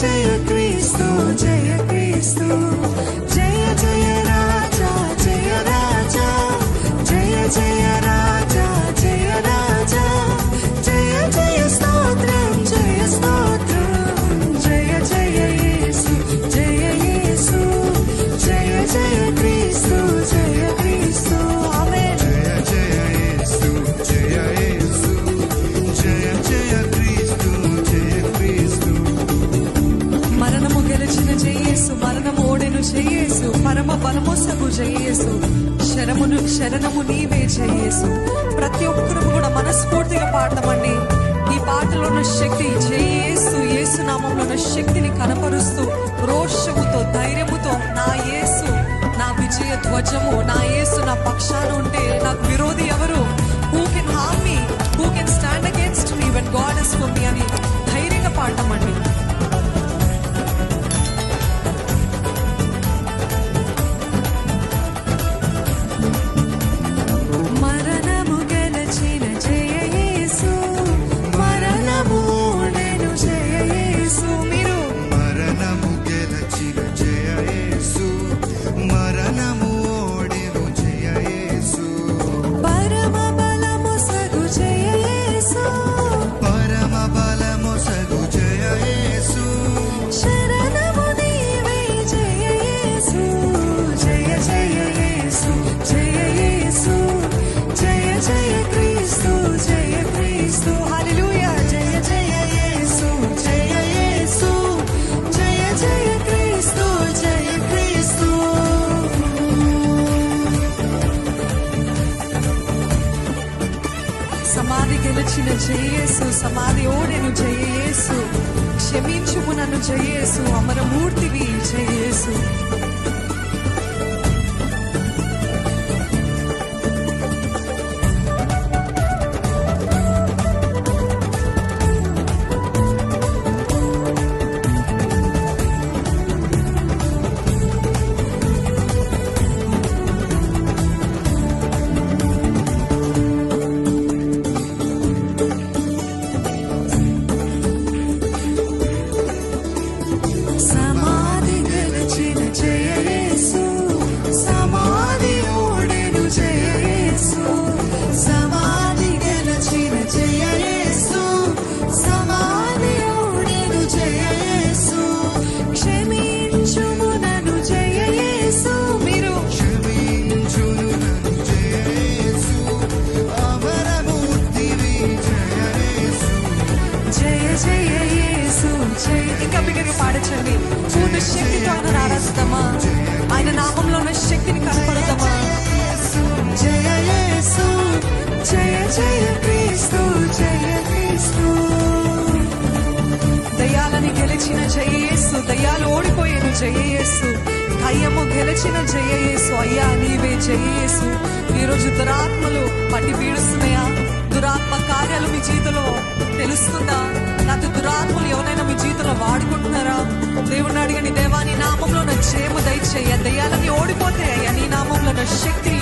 జయ క్రీస్తు జయ క్రీస్తు జయ జయ రా జయేసు పరమ జయేసు శరమును శరణము నీవే జయేసు ప్రతి ఒక్కరు కూడా మనస్ఫూర్తిగా పాడతామండి. ఈ పాటలో ఉన్న శక్తి జయేసు యేసు నామంలో ఉన్న శక్తిని కనపరుస్తూ రోషముతో ధైర్యముతో నా యేసు నా విజయ ధ్వజము నా యేసు నా పక్షాన ఉంటే నాకు విరోధి ఎవరు? Who can harm me who can stand against me when God is for me అని సమాధి గెలిచిన జయేసు సమాధి ఓడెను జయేసు క్షమించుము నన్ను జయేసు అమరమూడు శక్తితో ఆయన ఆరాధిద్దామా ఆయన నామంలో ఉన్న శక్తిని కనపడదామా జయ యేసు జయ జయ క్రీస్తు జయ క్రీస్తు దయాలని గెలిచిన జయయేసు దయాలు ఓడిపోయేను జయయేసు. అయ్యము గెలిచిన జయయేసు అయ్యా నీవే జయయేసు. ఈరోజు దురాత్మలు పట్టి పీడుస్తున్నాయా? దురాత్మ కార్యాలు మీ జీవితంలో తెలుస్తుందా? దేవుని అడిగని దేవా నీ నామంలో నా క్షేమ దయచేయ దయ్యాలని ఓడిపోతే అయ్యా నీ నామంలో నా శక్తి